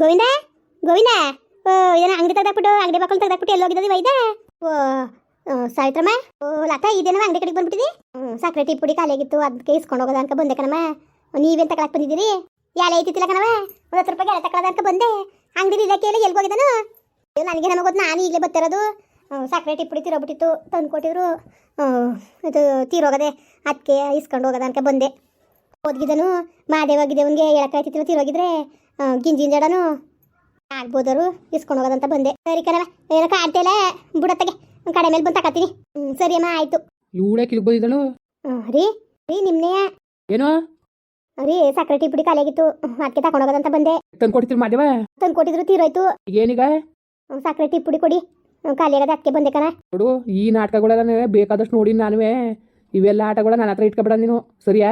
ಗೋವಿಂದ ಗೋವಿಂದ, ಓ, ಏನೋ ಅಂಗಡಿ ತೆಗ್ದಾಕ್ಬಿಟ್ಟು, ಅಂಗಡಿ ಬಾಕಲ್ ತೆಗ್ದಾಕ್ಬಿಟ್ಟು ಎಲ್ಲಿ ಹೋಗಿದ್ದದಿ ವೈದ ಓ ಸಾವಿತ್ರಮ್ಮ, ಓ, ಲತಾ ಇದೇನವ ಅಂಗಡಿ ಕಡೆಗೆ ಬಂದ್ಬಿಟ್ಟಿದಿ? ಸಕ್ಕರೆ ಟೀ ಪುಡಿ ಖಾಲಿ ಆಗಿತ್ತು ಅದಕ್ಕೆ ಇಸ್ಕೊಂಡು ಹೋಗೋದ ಅನ್ಕ ಬಂದೆ ಕಣಮ್ಮ. ನೀವೇನು ತಗೊಳಕ್ ಬಂದಿದ್ದೀರಿ? ಯಾಲೆ ಐತಿತ್ತಿಲ್ಲ ಕಣವ? ಒಂದು ಹತ್ತು ರೂಪಾಯಿ ಎಲೆ ತಗೊಳೋದ ಅನ್ಕ ಬಂದೆ. ಅಂಗಡಿ ಇಲ್ಲಕ್ಕೆ ಕೇಳಿ ಎಲ್ಲಿ ಹೋಗಿದ್ದಾನು? ನನಗೆ ನಮಗೆ ಗೊತ್ತು, ನಾನು ಈಗಲೇ ಬರ್ತಿರೋದು. ಸಕ್ಕರೆ ಟೀ ಪುಡಿ ತಿರೋಗ್ಬಿಟ್ಟಿತ್ತು, ತಂದು ಕೊಟ್ಟಿದ್ರು. ಇದು ತೀರೋಗದೆ ಅದಕ್ಕೆ ಇಸ್ಕೊಂಡು ಹೋಗೋದ ಅನ್ಕ ಬಂದೆ. ಓದ್ಗಿದನು ಮಾದೇವಾಗಿದ್ದವನಿಗೆ ಎಳಕಾಯ್ತಿತ್ತು ತಿರೋಗಿದ್ರೆ. ಗಿಂಜಿನ ಜಡನು ಆಗ್ಬೋದರು ಇಸ್ಕೊಂಡು ಹೋಗೋದಂತ ಬಂದೆ. ಸರಿ ಕಣವ ಏನೋ ಆಡ್ತೇಲೆ ಬುಡತ್ತಗೆ ಕಡೆ ಮೇಲೆ ಬಂದು ತಕತೀನಿ ಹ್ಞೂ ಸರಿ ಅಮ್ಮ ಆಯ್ತು. ಇವಳೇ ಕಿಲಿಗೆ ಬಂದಿದ್ದಳು? ರೀ ರೀ ನಿಮ್ಮನೆ ಏನೋ? ರೀ ಸಕ್ಕರೆ ಟೀ ಪುಡಿ ಖಾಲಿ ಆಗಿತ್ತು ಅದಕ್ಕೆ ತಗೊಂಡು ಹೋಗೋದಂತ ಬಂದೆ. ತಂದು ಕೊಡ್ತೀರಿ ಮಾದೇವ? ತಂದು ಕೊಟ್ಟಿದ್ರು ತೀರೋಯ್ತು. ಏನೀಗ? ಸಕ್ರೆ ಸಕ್ಕರೆ ಟೀ ಪುಡಿ ಕೊಡಿ. ಹ್ಮ್, ಖಾಲಿ ಆಗದೆ ಅದಕ್ಕೆ ಬಂದೆ ಕಣ ನೋಡು ಈ ನಾಟಕಗಳೆಲ್ಲ ಬೇಕಾದಷ್ಟು ನೋಡಿ ನಾನುವೇ. ಇವೆಲ್ಲ ಆಟಗಳ ನನ್ನ ಹತ್ರ ಇಟ್ಕೊಬೇಡ ನೀನು. ಸರಿಯಾ?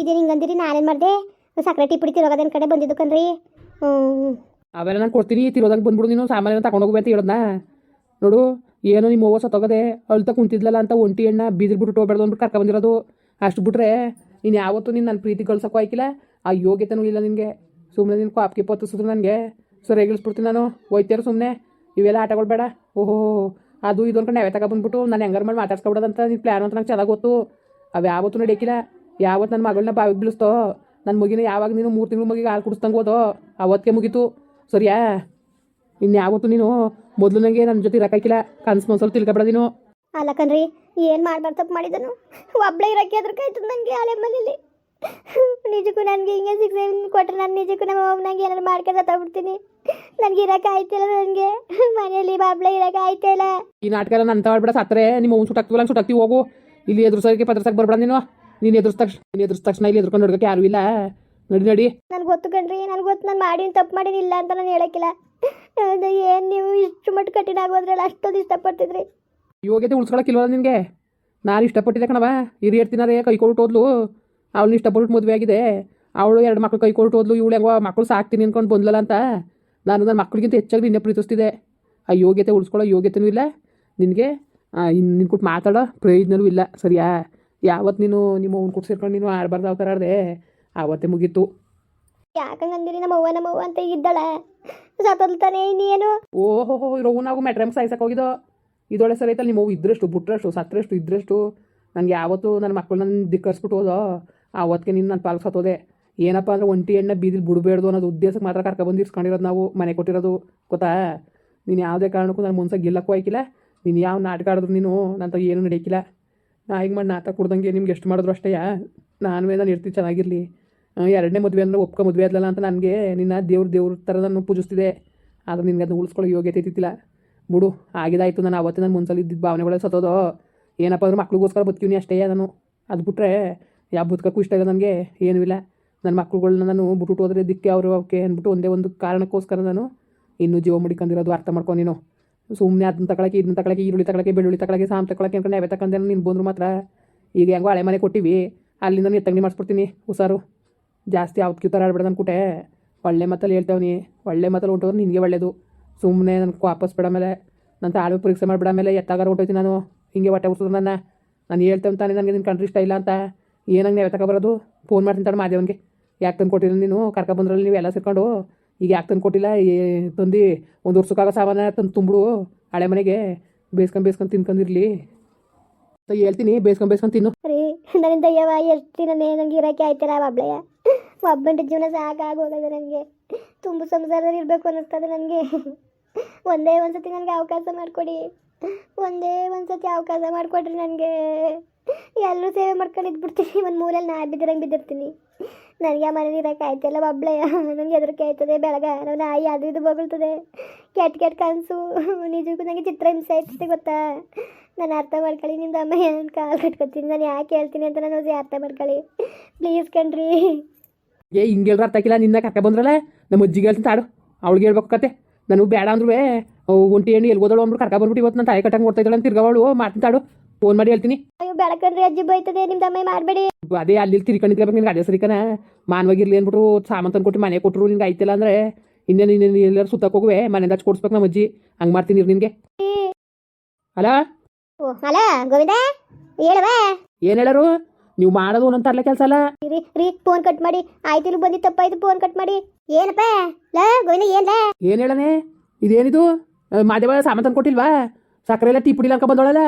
ಇದೇನು ಹಿಂಗಂದಿರಿ ನಾನೇನು ಮಾಡಿದೆ? ಸಕ್ಕರೆ ಟೀ ಪುಡಿ ಕಡೆ ಬಂದಿದ್ದು ಕಣ್ರಿ ಅವೆಲ್ಲ ನಾನು ಕೊಡ್ತೀನಿ ತಿರೋದಾಗ ಬಂದ್ಬಿಡು ನೀನು ಸಾಮಾನ್ಯ ತಗೊಂಡು ಹೋಗ್ಬೇಕು ಅಂತ ಹೇಳೋದ್ನ? ನೋಡು, ಏನೋ ನಿಮ್ಮ ಹೋಗೋ ಸತ್ತೋಗದೆ ಅಳ್ತಾ ಕುಂತಿದ್ಲಲ್ಲ ಅಂತ ಒಂಟಿ ಎಣ್ಣ ಬೀದಿರ್ ಬಿಟ್ಟು ಹೋಗ್ಬೇಡ್ದು ಅಂದ್ಬಿಟ್ಟು ಕರ್ಕ ಬಂದಿರೋದು. ಅಷ್ಟು ಬಿಟ್ರೆ ನೀನು ಯಾವತ್ತೂ ನೀನು ನನ್ನ ಪ್ರೀತಿ ಗಳಿಸೋಕ್ಕೂ ಆಯ್ಕಿಲ್ಲ. ಆ ಯೋಗ್ಯತೆನೂ ಇಲ್ಲ ನಿನಗೆ. ಸುಮ್ಮನೆ ನಿನ್ನ ಕಾಪ್ಗೆ ಪತ್ತಿಸಿದ್ರು ನನಗೆ. ಸರಿ ಗಿಳಿಸ್ಬಿಡ್ತೀನಿ ನಾನು. ಹೋಯ್ತೇರು ಸುಮ್ಮನೆ ಇವೆಲ್ಲ ಆಟಗಳು ಬೇಡ. ಓಹೋ, ಅದು ಇದು ಅನ್ಕೊಂಡು ನಾವೇ ತಗೊಬಂದ್ಬಿಟ್ಟು ನಾನು ಹೆಂಗಾರ ಮಾಡಿ ಮಾತಾಡ್ಸ್ಕೊಬಿಡೋದಂತ ನೀನು ಪ್ಲ್ಯಾನ್ ಅಂತ ನಂಗೆ ಚೆನ್ನಾಗಿ ಗೊತ್ತು. ಅವು ಯಾವತ್ತೂ ನಡೆಯಕ್ಕಿಲ್ಲ ಯಾವತ್ತು ನನ್ನ ಮಗಳನ್ನ ಬಾವಿಗೆ ಬೀಳಿಸ್ತೋ ನನ್ನ ಮಗಿನ ಯಾವಾಗ ನೀನು ಮೂರು ತಿಂಗಳು ಮಗಿಗೆ ಹಾಲು ಕುಡಿಸ್ದಂಗೆ ಹೋದೋ? ಅವತ್ತಿಗೆ ಮುಗೀತು. ಸರಿಯಾ? ಇನ್ನು ಯಾವತ್ತು ನೀನು ಮೊದಲು ನನಗೆ ನನ್ನ ಜೊತೆ ಇರೋಕ್ಕಾಗಿಲ್ಲ ಕನ್ಸು ಮನ್ಸಲ್ಲಿ ತಿಳ್ಕೊಬೇಡ ನೀನು. ಅಲ್ಲ ಕಣ್ರಿ ಏನು ಮಾಡ್ಬಾರ್ದು ತಪ್ಪು ಮಾಡಿದನು? ಒಬ್ಳೆ ಅದ್ರ ಕಾಯ್ತು ನನಗೆ ಆಲೆ ಮನೇಲಿ. ನಿಜಕ್ಕೂ ನನಗೆ ಹಿಂಗೆ ಸಿಕ್ಸ್ ಕೊಟ್ಟರೆ ನಾನು ನಿಜಕ್ಕೂ ನಮ್ಮ ನಂಗೆ ಏನಾರು ಮಾಡ್ಕೊಂಡು ತಗೊಬಿಡ್ತೀನಿ ನನಗೆ ಇರೋಕೆ ಆಯ್ತಿಲ್ಲ ನನಗೆ. ಮನೆಯಲ್ಲಿ ಬಾಬ್ಳೆ ಇರೋಕೆ ಆಯ್ತಿಲ್ಲ ಈ ನಾಟಕ ಎಲ್ಲ ನನ್ನ ತಗೊಳ್ಬೇಡ ಸತ್ತರೆ. ನಿಮ್ಮ ಅವ್ನು ಸುಟ್ಟಾಕ್ತಿವಲ್ಲ ಸುಟ್ಟಾಕ್ತಿವಿ ಹೋಗು. ಇಲ್ಲಿ ಎದುರು ಸರಿಗೆ ಪತ್ರ ಸಾಕು ಬರ್ಬೇಡ ನೀನು. ನೀನು ಎದುರ್ಸ್ ತಕ್ಷಣ ನೀನು ಎದುರ್ಸ್ ತಕ್ಷಣ ಇಲ್ಲಿ ಎದುರ್ಕೊಂಡು ನೋಡೋಕೆ ಯಾರು ಇಲ್ಲ. ನಡಿ ನಡಿ. ನನಗೆ ಗೊತ್ತು ಕಣ್ರಿ ನನಗೆ ಗೊತ್ತು ನಾನು ಮಾಡಿನ ತಪ್ಪು ಮಾಡಿನ ಇಲ್ಲ ಅಂತ ನಾನು ಹೇಳಕ್ಕಿಲ್ಲ. ಏನು ನೀವು ಇಷ್ಟು ಮಟ್ಟ ಕಠಿಣ ಆಗೋದ್ರಲ್ಲ ಅಷ್ಟೊಂದು ಇಷ್ಟಪಡ್ತಿದ್ರಿ. ಯೋಗ್ಯತೆ ಉಳ್ಸ್ಕೊಳಕ್ಕಿಲ್ವಲ್ಲ ನಿನಗೆ? ನಾನು ಇಷ್ಟಪಟ್ಟಿದ್ದೆ ಕಣವ ಹಿರಿಯರ್ತಿನಾರೇ ಕೈ ಕೊಟ್ಟು ಹೋದ್ಲು? ಅವಳನ್ನ ಇಷ್ಟಪಟ್ಟು ಮದುವೆ ಆಗಿದೆ. ಅವಳು ಎರಡು ಮಕ್ಳು ಕೈ ಕೊಟ್ಟು ಹೋದ್ಲು. ಇವಳು ಹೆಂಗೋ ಮಕ್ಕಳು ಸಾಕ್ತೀನಿ ಅನ್ಕೊಂಡು ಬಂದ್ಲಲ್ಲ ಅಂತ. ನಾನು ನನ್ನ ಮಕ್ಕಳಿಗಿಂತ ಹೆಚ್ಚಾಗಿ ನಿನ್ನೆ ಪ್ರೀತಿಸ್ತಿದ್ದೆ. ಆ ಯೋಗ್ಯತೆ ಉಳಿಸ್ಕೊಳ್ಳೋ ಯೋಗ್ಯತೆನೂ ಇಲ್ಲ. ನಿನಗೆ ನಿನ್ನ ಕೊಟ್ಟು ಮಾತಾಡೋ ಪ್ರಯೋಜನವೂ ಇಲ್ಲ. ಸರಿಯಾ? ಯಾವತ್ತು ನೀನು ನಿಮ್ಮ ಅವ್ನ ಸೇರ್ಕೊಂಡು ನೀನು ಆಡಬಾರ್ದು ಯಾವ ಥರ ಆಡಿದೆ ಆವತ್ತೇ ಮುಗೀತು. ಯಾಕಂಗಂದಿರಿ ನಮ್ಮ ಅವ್ವ ನಮ್ಮ ಅವ್ವ ಅಂತ ಇದ್ದಾಳೆ? ಸತ್ತೋಲ್ತಾನೆ ಇನ್ನೇನು? ಓಹೋ ಇರೋ ನಾವು ಮೆಟ್ರಮ್ ಸಾಯ್ಸಕ್ಕೆ ಹೋಗಿದ್ದೋ ಇದೊಳೆ ಸರಿ ಐತಲ್ಲ ನಿಮ್ಮ ಅವ್ವ ಇದ್ರಷ್ಟು ಬುಟ್ರಷ್ಟು ಸತ್ತರಷ್ಟು ಇದ್ರಷ್ಟು. ನನಗೆ ಯಾವತ್ತು ನನ್ನ ಮಕ್ಕಳನ್ನ ದಿಕ್ಕರ್ಸ್ಬಿಟ್ಟು ಹೋದೋ? ಆವತ್ತಿಗೆ ನೀನು ನನ್ನ ಪಾಲ್ಗೆ ಸತ್ತೋದೆ. ಏನಪ್ಪ ಅಂದ್ರೆ ಒಂಟಿ ಎಣ್ಣೆ ಬೀದಿಲಿ ಬಿಡಬೇಡ್ದು ಅನ್ನೋದು ಉದ್ದೇಶಕ್ಕೆ ಮಾತ್ರ ಕರ್ಕೊಬಂದು ಇರ್ಸ್ಕೊಂಡಿರೋದು ನಾವು ಮನೆ ಕೊಟ್ಟಿರೋದು. ಗೊತ್ತಾ? ನೀನು ಯಾವುದೇ ಕಾರಣಕ್ಕೂ ನಾನು ಮುನ್ಸ ಗೆಲ್ಲಕ್ಕೂ ಆಯ್ಕಿಲ್ಲ. ನೀನು ಯಾವ ನಾಟಕ ಆಡಿದ್ರು ನೀನು ನಂತ ಏನು ನಡೆಯಕ್ಕಿಲ್ಲ ನಾ ಹಿಂಗೆ ಮಾಡಿ ನಾಟಕ ಕುಡ್ದಂಗೆ ನಿಮ್ಗೆ ಎಷ್ಟು ಮಾಡಿದ್ರು ಅಷ್ಟೇ ನಾನು ನಾನು ಇರ್ತೀನಿ ಚೆನ್ನಾಗಿರಲಿ. ಎರಡನೇ ಮದುವೆ ಅಂದ್ರೆ ಒಪ್ಕೊ ಮದುವೆ ಆದಲ್ಲ ಅಂತ ನನಗೆ ನಿನ್ನ ದೇವ್ರ ದೇವ್ರ ಥರ ನಾನು ಪೂಜಿಸ್ತಿದೆ. ಆದ್ರೆ ನಿನ್ಗೆ ಅದನ್ನ ಉಳಿಸ್ಕೊಳ್ಳೋ ಯೋಗ್ಯತೆ ಇದ್ದಿತ್ತಿಲ್ಲ ಬಿಡು, ಆಗಿದಾಯ್ತು ನಾನು ಅವತ್ತೇ ನಾನು ಮುನ್ಸಲ್ಲಿ ಇದ್ದಿದ್ದು ಭಾವನೆಗಳು ಸತ್ತೋದು? ಏನಪ್ಪ ಅಂದ್ರೆ ಮಕ್ಳಿಗೋಸ್ಕರ ಬದುಕಿವ್ನಿ ಅಷ್ಟೇ ನಾನು? ಅದು ಬಿಟ್ರೆ ಯಾವ ಬದುಕಕ್ಕೂ ಇಷ್ಟ ಇಲ್ಲ ನನಗೆ? ಏನೂ ಇಲ್ಲ. ನನ್ನ ಮಕ್ಳುಗಳನ್ನ ನಾನು ಬಿಟ್ಬಿಟ್ಟು ಹೋದ್ರೆ ದಿಕ್ಕೆ ಅವರು ಅವಕ್ಕೆ ಅಂದ್ಬಿಟ್ಟು ಒಂದೇ ಒಂದು ಕಾರಣಕ್ಕೋಸ್ಕರ ನಾನು ಇನ್ನೂ ಜೀವ ಮುಡಿಕೊಂಡಿರೋದು ಅರ್ಥ ಮಾಡ್ಕೊ ನೀನು. ಸುಮ್ಮನೆ ಅದನ್ನ ತಗೊಳಕ್ಕೆ, ಇದನ್ನ ತಗೊಳಕ್ಕೆ, ಈರುಳ್ಳಿ ತಗೊಳಕ್ಕೆ, ಬೆಳ್ಳುಳ್ಳಿ ತಗೊಳಕ್ಕೆ ಸಾಮ್ ತಗೊಳಕ್ಕೆ ಅನ್ಕೊಂಡು ನಾವೇ ತಗೊಂಡೆ ನೀನು ಬಂದ್ರು ಮಾತ್ರ. ಈಗ ಹೆಂಗೋ ಹಳೆ ಮನೆ ಕೊಟ್ಟಿವಿ, ಅಲ್ಲಿಂದ ನೀನು ಎತ್ತಂಗಡಿ ಮಾಡಿಸ್ಬಿಡ್ತೀನಿ, ಹುಷಾರು. ಜಾಸ್ತಿ ಯಾವ್ದಕ್ಕೂ ಥರ ಆಡ್ಬೇಡ ಅನ್ಕುಟೆ ಒಳ್ಳೆ ಮತ್ತಲ್ಲಿ ಹೇಳ್ತೇವನಿ ಒಳ್ಳೆ ಮತ್ತಲ್ಲಿ ಹೊಂಟೋದ್ರೆ ನಿನಗೆ ಒಳ್ಳೆಯದು ಸುಮ್ಮನೆ ನನಗೆ ವಾಪಸ್ ಬಿಡ ಮೇಲೆ ನನ್ನ ತಾಳ್ಮೆ ಪರೀಕ್ಷೆ ಮಾಡಿಬಿಡ ಮೇಲೆ ಎತ್ತಾಗಾರ ಹೊಂಟೋಯ್ತೀನಿ ನಾನು. ಹಿಂಗೆ ಹೊಟ್ಟೆ ಉರ್ಸೋದು ನನ್ನ. ನಾನು ಹೇಳ್ತೇವೆ ತಾನೇ ನನಗೆ ನಿನ್ನ ಕಂಟ್ರಿ ಇಷ್ಟ ಇಲ್ಲ ಅಂತ. ಏನಂಗೆ ನಾವು ತಗೊಬರೋದು ಫೋನ್ ಮಾಡ್ತೀನಿ ತಡ ಮಾದೇವನಿಗೆ. ಯಾಕೆ ತಂದು ಕೊಟ್ಟಿದ್ದೀನಿ ನೀನು? ಕರ್ಕೊಬಂದ್ರಲ್ಲಿ ನೀವು ಎಲ್ಲ ಸೇರ್ಕೊಂಡು ಈಗ ಯಾಕೆ ತಂದು ಕೊಟ್ಟಿಲ್ಲ? ಏ, ತಂದು ಒಂದು ವರ್ಷಕ್ಕಾಗ ಸಾಮಾನ ತಂದು ತುಂಬಿಡು ಹಳೆ ಮನೆಗೆ ಬೇಯಿಸ್ಕೊಂಡು ಬೇಸ್ಕೊಂಡು ತಿನ್ಕೊಂಡಿರಲಿ ಅಂತ ಹೇಳ್ತೀನಿ ಬೇಸ್ಕೊಂಡು ಬೇಸ್ಕೊಂಡು ತಿನ್ನು. ರೀ, ನನ್ನಿಂದ ಯಾವ ಎಷ್ಟು ದಿನ ನನಗೆ ಇರೋಕ್ಕೆ ಆಯ್ತಿಲ್ಲ ಒಬ್ಳೆಯ ಒಬ್ಬಂಟ ಜೀವನ ಸಾಕಾಗೋಗದೆ ನನಗೆ ತುಂಬ ಸಂಸಾರದಲ್ಲಿ ಇರಬೇಕು ಅನ್ನಿಸ್ತದೆ ನನಗೆ ಒಂದೇ ಒಂದು ಸತಿ ನನಗೆ ಅವಕಾಶ ಮಾಡಿಕೊಡಿ. ಒಂದೇ ಒಂದು ಸತಿ ಅವಕಾಶ ಮಾಡಿಕೊಡ್ರಿ ನನಗೆ ಎಲ್ಲರೂ ಸೇವೆ ಮಾಡ್ಕೊಂಡು ಇದ್ಬಿಡ್ತೀನಿ. ಒಂದು ಮೂಲೆಯಲ್ಲಿ ನಾ ಬಿದ್ದಿರಂಗೆ ಬಿದ್ದಿರ್ತೀನಿ. ನನಗೆ ಮನೇಲಿ ಇರೋಕ್ಕಾಯ್ತಿಲ್ಲ ಒಬ್ಳೆಯ ನನಗೆ ಹೆದರಿಕೆ ಆಯ್ತದೆ ಬೆಳಗ ನನ್ನ ನಾಯಿ ಅದು ಇದು ಬಗಳ್ತದೆ. ಕೆಟ್ಟ ಕೆಟ್ಟ ಕನಸು. ನಿಜಕ್ಕೂ ನನಗೆ ಚಿತ್ರ ಹಿಂಸೆ ಆಯ್ತದೆ ಗೊತ್ತಾ? ನಾನು ಅರ್ಥ ಮಾಡ್ಕೊಳ್ಳಿ, ನಿಮ್ದು ಅಮ್ಮ ಏನು ಕಾಲು ಕಟ್ಕೊತೀನಿ? ನಾನು ಯಾಕೆ ಹೇಳ್ತೀನಿ ಅಂತ ನಾನು ಅರ್ಥ ಮಾಡ್ಕೊಳ್ಳಿ. ಪ್ಲೀಸ್ ಕಣ್ರಿ. ಏ, ಹಿಂಗೆಲ್ರ ಅರ್ಥ ಆಗಿಲ್ಲ. ನಿನ್ನ ಕರ್ಕ ಬಂದ್ರಲ್ಲ? ನಮ್ಮ ಅಜ್ಜಿಗೆ ಹೇಳ್ತೀನಿ ತಾಡು. ಅವಳಿಗೆ ಹೇಳ್ಬೇಕು ಕತೆ. ನನಗೆ ಬೇಡ ಅಂದ್ರೂ ಒಂಟಿ ಎಣ್ಣೆ ಎಲ್ಲಿ ಓದೋಳು ಅಂದ್ಬಿಟ್ಟು ಕರ್ಕ ಬಂದ್ಬಿಟ್ಟು ಇವತ್ತು ನಾನು ತಾಯಿ ಕಟ್ಟಂಗೆ ಓಡ್ತಾ ಇದ್ದಾಳೆ ಅಂತ ತಿರ್ಗವಳು ತಾಡು. ಫೋನ್ ಮಾಡಿ ಹೇಳ್ತೀನಿ. ಅಯ್ಯೋ ಬೆಳಕಂಡ್ರಿ ಅಜ್ಜಿ ಬೈತದೆ ನಿಮ್ದು ಅಮ್ಮ ಮಾಡಬೇಡಿ. ಅದೇ ಅಲ್ಲಿ ತಿರ್ಕೊಂಡಿದ್ರೆ ನಿನ್ಗೆ ಅದೇ ಸರಿಕನ? ಮಾನವಾಗಿರ್ಲಿ ಅಂದ್ಬಿಟ್ಟು ಸಾಮಾನು ತಂದು ಕೊಟ್ಟು ಮನೆ ಕೊಟ್ಟರು ನಿನ್ಗೆ ಆಯ್ತಿಲ್ಲ ಅಂದ್ರೆ ಇನ್ನೇನು ಇನ್ನೇನು ಎಲ್ಲರೂ ಸುತ್ತಕ್ಕೆ ಹೋಗುವೆ ಮನೆಯಿಂದ ಹಚ್ಚಿ ಕೊಡ್ಸ್ಬೇಕು ನಮ್ಮ ಅಜ್ಜಿ. ಹಂಗೆ ಮಾಡ್ತೀನಿ ನಿನ್ಗೆ. ಅಲ್ಲ ಓ ಅಲ್ಲ ಗೋವಿಂದ ಹೇಳುವ? ಏನು ಹೇಳರು? ನೀವು ಮಾಡೋದು ಒಂದೊಂದು ತರಲೆ ಕೆಲಸ ಅಲ್ಲ? ರೀ ರೀ ಫೋನ್ ಕಟ್ ಮಾಡಿ. ಆಯ್ತಿಲ್ಲ ಇಲ್ಲಿ ಬಂದಿ ತಪ್ಪಾಯ್ತು ಫೋನ್ ಕಟ್ ಮಾಡಿ. ಏನಪ್ಪ? ಲಾ ಗೋವಿಂದ ಏನ್ ಏನ್ ಹೇಳನೆ? ಇದೇನಿದು? ಮಾದೇವ ಸಾಮಾನ್ ತಂದು ಕೊಟ್ಟಿಲ್ವಾ? ಸಕ್ಕರೆ ಎಲ್ಲ ಟೀ ಪುಡಿ ಲಂಕ ಬಂದೋಳಲ್ಲ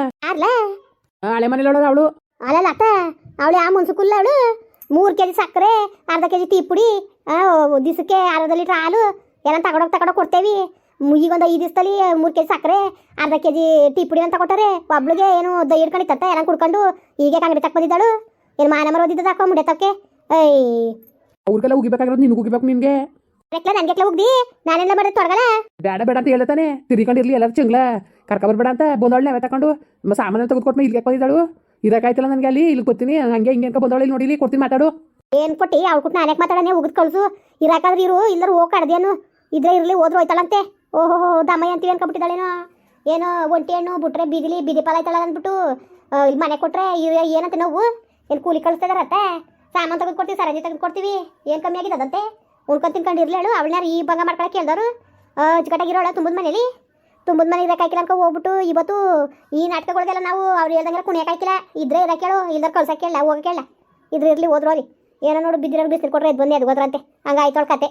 ಹಳೆ ಮನೇಲಿ ಅವಳು ಅವಳು? ಅಲ್ಲಲ್ಲ ಅತ್ತ ಅವಳು ಆ ಮುನ್ಸುಕುಲ್ಲ ಅವಳು? ಮೂರು ಕೆ ಜಿ ಸಕ್ಕರೆ ಅರ್ಧ ಕೆ ಜಿ ಟೀ ಪುಡಿ ದಿವಸಕ್ಕೆ ಅರ್ಧ ಲೀಟ್ರ್ ಹಾಲು ಎಲ್ಲ ತಗೊಂಡೋಗಿ ತಗೊಂಡೋಗಿ ಕೊಡ್ತೇವಿ. ಈಗ ಈಗೊಂದು ಐದು ದಿವಸದಲ್ಲಿ ಮೂರು ಕೆ ಜಿ ಸಕ್ಕರೆ ಅರ್ಧ ಕೆ ಜಿ ಟೀ ಪುಡಿ ಅಂತ ಕೊಟ್ಟಾರೆ ಒಬ್ಳಿಗೆ ಏನು ದೈ ಹಿಡ್ಕೊಂಡಿತ್ತ ಎಲ್ಲ ಕುಡ್ಕೊಂಡು ಈಗ ಕಂಗಡಿ ತಕ್ಕ ಬಂದಿದ್ದಾಳು. ಏನು ಮಾನ ಮರೋದಿದ್ದ ತಕೊ ಮುಂಡೆ ತಕ್ಕೆ ಐ ಅವ್ರಿಗೆಲ್ಲ ಉಗಿಬೇಕಾಗಿರೋದು ನಿನ್ಗೆ ಉಗಿಬೇಕು ನಿನ್ಗೆ? ನನ್ಗೆಕ್ಲ ಹೋಗ್ದಿ? ನಾನೆಲ್ಲ ಮಾಡಿದ್ ತೊಡಗಲ್ಲ? ಬೇಡ ಬೇಡ ಅಂತ ಹೇಳ್ತಾನೆ. ತಿರ್ಕೊಂಡಿರ್ಲಿ ಎಲ್ಲರೂ ಚಿಂಗ್ಲ. ಕರ್ಕ ಬರ್ಬೇಡ ಅಂತ ಬಂದವಳು ನಾವೇ ತಕೊಂಡು ಸಾಮಾನ್ಯ ಸಾಮಾನು ತೆಗೆದುಕೊಟ್ಟು ಇಲ್ಲಿ ಬಂದಿದ್ದಾಳು? ಇರಕಾಯ್ತಲ್ಲ ನನಗೆ ಅಲ್ಲಿ? ಇಲ್ಲಿ ಗೊತ್ತೀನಿ ಹಂಗೆ ಹಿಂಗೆ ಬಂದವಳು ಇಲ್ಲಿ ನೋಡಿ ಇಲ್ಲಿ ಕೊಡ್ತೀನಿ ಮಾತಾಡು. ಏನ್ ಕೊಟ್ಟಿ? ಅವ್ಳು ಕೊಟ್ಟು ನಾನೇ ಮಾತಾಡನೆ ಉಗಿದ್ ಕಳ್ಸು. ಇರಾಕಾದ್ರೆ ಇರು ಇಲ್ಲರೂ ಹೋಗಿ ಕಡ್ದೇನು ಇದ್ರೆ ಇರ್ಲಿ ಹೋದ್ರು ಹೋಯ್ತಾಳಂತೆ. ಓಹೋ ದಮಯ ಅಂತೀವಿ ಅನ್ಕೊಬಿಟ್ಟಿದ್ದಾಳೇನೋ ಏನೋ ಒಂಟಿ ಹಣ್ಣು ಬಿಟ್ರೆ ಬೀದಿಲಿ ಬೀದಿ ಪಾಲ ಆಯ್ತಾಳ ಅಂದ್ಬಿಟ್ಟು ಇಲ್ಲಿ ಮನೆ ಕೊಟ್ರೆ ಏನಂತ ನಾವು? ಏನು ಕೂಲಿ ಕಳಿಸ್ತಾ ಇದಾರತ್ತೆ ಸಾಮಾನು ತೆಗೆದು ಕೊಡ್ತೀವಿ ಸರಂಜಿ ತೆಗೆದು ಕೊಡ್ತೀವಿ ಏನು ಕಮ್ಮಿ ಆಗಿದಂತೆ ಉಣ್ಕೊಂಡು ತಿನ್ಕೊಂಡು ಇರ್ಲೇಳು ಅವಳನ್ನ ಈ ಭಂಗ ಮಾಡ್ಕೊಳಕ್ಕೆ ಕೇಳ್ದವ್ರು ಅಚ್ಚುಕಟ್ಟಾಗಿರೋಳ ತುಂಬದ ಮನೇಲಿ. ತುಂಬದ ಮನೆ ಇರಕ್ಕಾಗಿಲ್ಲ ಅನ್ಕೊ ಹೋಗ್ಬಿಟ್ಟು ಇವತ್ತು ಈ ನಾಟಕಗಳಿಗೆಲ್ಲ ನಾವು ಅವ್ರು ಹೇಳ್ದಂಗೆಲ್ಲ ಕುಣಿಯಕ್ಕಾಗಿಲ್ಲ ಇದ್ರೆ ಇರಕ್ಕೇಳು ಇಲ್ದಾರ ಕಳ್ಸಕ್ಕೆ ಇಲ್ಲ ಹೋಗಕ್ಕೆ ಕೇಳ ಇದ್ರೆ ಇರ್ಲಿ ಹೋದ್ರು ಅಲ್ಲಿ ಏನೋ ನೋಡು ಬಿದ್ದಿರೋ ಬಿಸಿಲು ಕೊಟ್ರೆ ಇದು ಬಂದೆ ಅದು ಹೋದ್ರಂತೆ. ಹಂಗಾಯ್ತೋಳ ಕತೆ.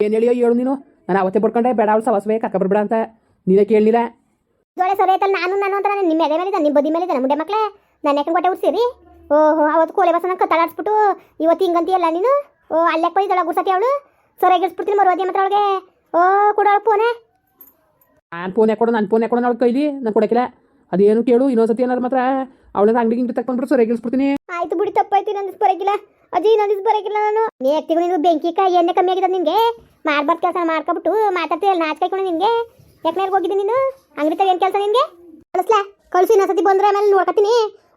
ಏನು ಹೇಳಿಯೋ ಹೇಳು ನೀನು? ನಾನು ಅವತ್ತೇ ಬಡ್ಕೊಂಡೆ ಬೇಡ ಅವಳು ಸವಸ್ವೇ ಕರ್ಕ ಬರ್ಬೇಡ ಅಂತ. ನೀನೇ ಕೇಳಲಿಲ್ಲ? ಜೋಳೆ ಸರಿ ಐತಲ್ಲ ನಾನು ನಾನು ಅಂತ ನಾನು ನಿಮ್ಮ ಎದೆ ಮೇಲೆ ನಿಮ್ಮ ಬದಿ ಮೇಲೆ ಇದ್ದಾನೆ ಮುಂಡೆ ನಾನು ಯಾಕೆ ಕೊಟ್ಟೆ ಉರ್ಸಿರಿ ಓಹೋ ಅವತ್ತು ಕೋಲೆ ಬಸ್ ಕತ್ತಾಡಿಸ್ಬಿಟ್ಟು ಇವತ್ತು ಹಿಂಗಂತೀಯಲ್ಲ ನೀನು? ಓ ಅಲ್ಲಕ್ಕೆ ಬೈದಳ ಗುರ್ಸತಿ ಅವಳು? ಸರಿಯಾಗಿಸ್ಬಿಡ್ತೀನಿ ಮರುವದಿ ಮಾತ್ರ ಅವಳಿಗೆ. ಓ ಕೊಡೋಳು ಫೋನೆ ನಾನು ಫೋನ್ ಕೊಡು ನನ್ನ ಫೋನ್ ಕೊಡೋಣ ಅವಳು ಕೈಲಿ. ನಾನು ಕೊಡಕ್ಕಿಲ್ಲ. ಅದೇನು ಕೇಳು ಇನ್ನೊಂದ್ಸತಿ ಏನಾದ್ರು ಮಾತ್ರ. ಅವಳನ್ನ ಅಂಗಡಿಗೆ ಹಿಂಗೆ ತಕ್ಕೊಂಡ್ಬಿಟ್ಟು ಸರಿಯಾಗಿ ಇಳಿಸ್ಬಿಡ್ತೀನಿ ಆಯ್ತು ಬಿಡಿ ತಪ್ಪಾಯ್ತು ನಂದಿಸ್ ಬರಗಿಲ್ಲ ಅಜ್ಜಿ ನಂದಿಸ್ ಬರಗಿಲ್ಲ ನಾನು. ನೇಕ್ತಿಗೂ ನೀನು ಬೆಂಕಿ ಕಾಯಿ ಎಣ್ಣೆ ಕಮ್ಮಿ ಆಗಿದೆ ನಿನಗೆ. ಮಾಡ್ಬಾರ್ದು ಕೆಲಸ ಮಾಡ್ಕೊಬಿಟ್ಟು ಮಾತಾಡ್ತೀಯಲ್ಲ ನಾಚ್ಕೈಕೊಂಡು ನಿನಗೆ. ಯಾಕೆ ಹೋಗಿದ್ದೆ ನೀನು? ಅಂಗಡಿ ತಗ ಏನು ಕೆಲಸ ನಿನಗೆ? ಕಳಿಸ್ಲಾ? ಕಳಿಸಿ ಇನ್ನೊಂದ್ಸತಿ ಬಂದ್ರೆ ಆಮೇಲೆ ನೋಡ್ಕೊತೀನಿ.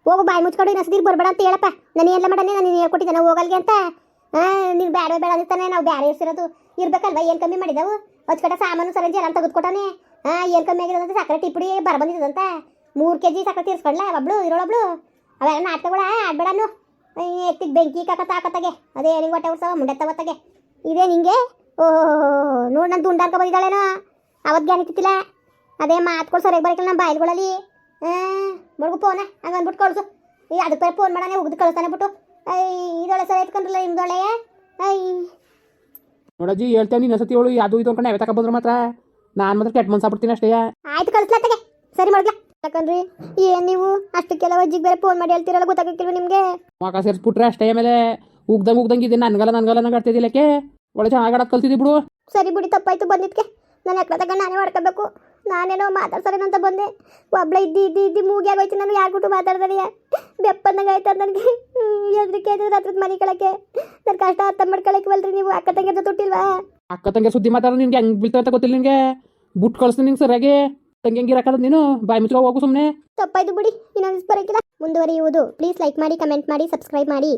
ಹೋಗು ಬಾಯಿ ಮುಚ್ಕೊಂಡು ಇನ್ನೊಂದ್ಸತಿ ಬರಬೇಡ ಅಂತ ಹೇಳಪ್ಪ. ನಾನು ಎಲ್ಲ ಮಾಡನೆ ನಾನು ಹೇಳ್ಕೊಟ್ಟಿದ್ದೆ ಹೋಗಲ್ಗೆ ಅಂತ. ನೀನು ಬೇಡ ಬೇಡ ಅಂತಾನೆ ನಾವು ಬೇರೆ ಇರ್ಸಿರೋದು. ಇರ್ಬೇಕಲ್ವ, ಏನು ಕಮ್ಮಿ ಮಾಡಿದೆವು? ಅಚ್ಚುಕಟ್ಟ ಸಾಮಾನು ಸರಂಜಿ ಎಲ್ಲ ತೆಗೆದುಕೊಟ್ಟಾನೆ ಹಾಂ ಏನು ಕಮ್ಮಿ ಆಗಿರೋದಂತ ಸಕ್ಕರೆ ಟಿಪ್ಪುಡಿ ಬರ ಬಂದಿದ್ದದಂತ. ಮೂರು ಕೆ ಜಿ ಸಕ್ಕರೆ ತೀರ್ಸ್ಕೊಂಡ್ಲ ಒಬ್ಳು, ಇರೋಳೊಬ್ಳು. ಅವೆಲ್ಲ ನಾಟಕಗಳ ಆಡ್ಬೇಡನು ಎತ್ತಿಗೆ ಬೆಂಕಿ ಕಾಕತ್ತ ಹಾಕತ್ತಾಗೆ ಅದೇ ನಿಂಗೆ ಹೊಟ್ಟೆ ಉಡ್ಸವ ಮುಂಡೆ ತಗೋತಾಗೆ ಇದೇ ನಿಂಗೆ? ಓಹೋ ನೋಡಿ ನಾನು ದುಂಡಾರ್ಕ ಬಂದಿದ್ದಾಳೇನೋ. ಅವತ್ತು ಜ್ಞಾನಿತ್ತಿಲ್ಲ ಅದೇ ಮಾತುಗಳು ಸರಿಯಾಗಿ ಬರಕಿಲ್ಲ ನಮ್ಮ ಬಾಯಿಲ್ಗಳಲ್ಲಿ. ಮಡ್ಗು ಫೋನ ಹಂಗೆ ಅಂದ್ಬಿಟ್ಟು ಕಳ್ಸು. ಈ ಅದಕ್ಕೆ ಫೋನ್ ಮಾಡಾನೆ ಉಗ್ದು ಕಳಿಸ್ತಾನೆ ಬಿಟ್ಟು. ಸರ್ ಎತ್ಕೊಂಡ್ರಲ್ಲ ನಿಮ್ದೊಳೆ ನೋಡಜ್ಜಿ ಹೇಳ್ತೇನೆ ನೀನು ಸತಿ ಅವಳು ಯಾವುದು ಇದು ಅನ್ಕೊಂಡು ಯಾವತ್ತ ಬಂದ್ರು ಮಾತ್ರ. ನಾನು ಮಾತ್ರ ಕೆಟ್ಟ ಮನ್ಸಾಗ್ಬಿಡ್ತೀನಿ ಅಷ್ಟೇ. ಆಯ್ತು ಕಳಿಸ್ಲಾತಾಗೆ ಸರಿ ಮಾಡ್ಲಾ. ಯಾಕಂದ್ರಿ ಏನ್ ನೀವು ಅಷ್ಟಕ್ಕೆಲ್ಲ ಅಜ್ಜಿಗೆ ಬೇರೆ ಫೋನ್ ಮಾಡಿ ಹೇಳ್ತಿರಲ್ಲ ಗೊತ್ತಾಗಕ್ಕಿಲ್ವ ನಿಮ್ಗೆ? ಮಗ ಸೇರಿಸ್ಬಿಟ್ರೆ ಅಷ್ಟೇ ಆಮೇಲೆ ಉಗ್ದಂಗ ಉಗ್ದಂಗೆ ಇದೆ ನನ್ಗಲ್ಲ ನನ್ಗಲ್ಲ ನಂಗೆ ಆಡ್ತಿದ್ದಿಲ್ಲಕ್ಕೆ ಒಳ್ಳೆ ಚೆನ್ನಾಗಿ ಆಡೋದು ಕಲ್ತಿದ್ದಿ ಬಿಡು. ಸರಿ ಬಿಡಿ ತಪ್ಪಾಯ್ತು ಬಂದಿದ್ಕೆ. ನಾನು ಎక్కడ ತಗೊಂಡು ನಾನೇ ಮಾಡ್ಕೋಬೇಕು ನಾನೇನೋ ಮಾತಾಡ್ಸರೇನೋ ಅಂತ ಬಂದೆ. ಒಬ್ಳೆ ಇದ್ದಿ ಇದ್ದಿ ಇದ್ದಿ ಮೂಗಿ ಆಗೋಯ್ತು. ನಾನು ಯಾರು ಬಿಟ್ಟು ಮಾತಾಡ್ದಾನೆ ಬೆಪ್ಪಂದಂಗೆ ಆಯ್ತು ನನಗೆ? ಎದ್ರಿ ಕೇಳಿದ್ರೆ ಹತ್ರದ ಮನೆ ಕಳಕ್ಕೆ. ನನ್ನ ಕಷ್ಟ ಅರ್ಥ ಮಾಡ್ಕೊಳಕ್ಕೆ ಬಲ್ರಿ ನೀವು. ಅಕ್ಕ ತಂಗಿ ತುಟ್ಟಿಲ್ವಾ? ಅಕ್ಕ ತಂಗಿ ಸುದ್ದಿ ಮಾತಾಡೋ ನಿನ್ಗೆ ಹೆಂಗೆ ಬೀಳ್ತಾ ಅಂತ ಗೊತ್ತಿಲ್ಲ ನಿನಗೆ? ಬುಟ್ ಕಳಿಸ್ತೀನಿ ನಿಂಗೆ ಸರಿಯಾಗಿ. ತಂಗಿ ಹೆಂಗೆ ಇರಕ್ಕದ ನೀನು? ಬಾಯಿ ಮುಚ್ಕೊ ಹೋಗು ಸುಮ್ಮನೆ ತಪ್ಪಾಯ್ತು ಬಿಡಿ. ಇನ್ನೊಂದು ಬರೋಕ್ಕಿಲ್ಲ ಮುಂದುವರಿಯುವುದು. ಪ್ಲೀಸ್ ಲೈಕ್ ಮಾಡಿ ಕಮೆಂಟ್ ಮಾಡಿ ಸಬ್ಸ್ಕ್ರೈಬ್ ಮಾಡಿ.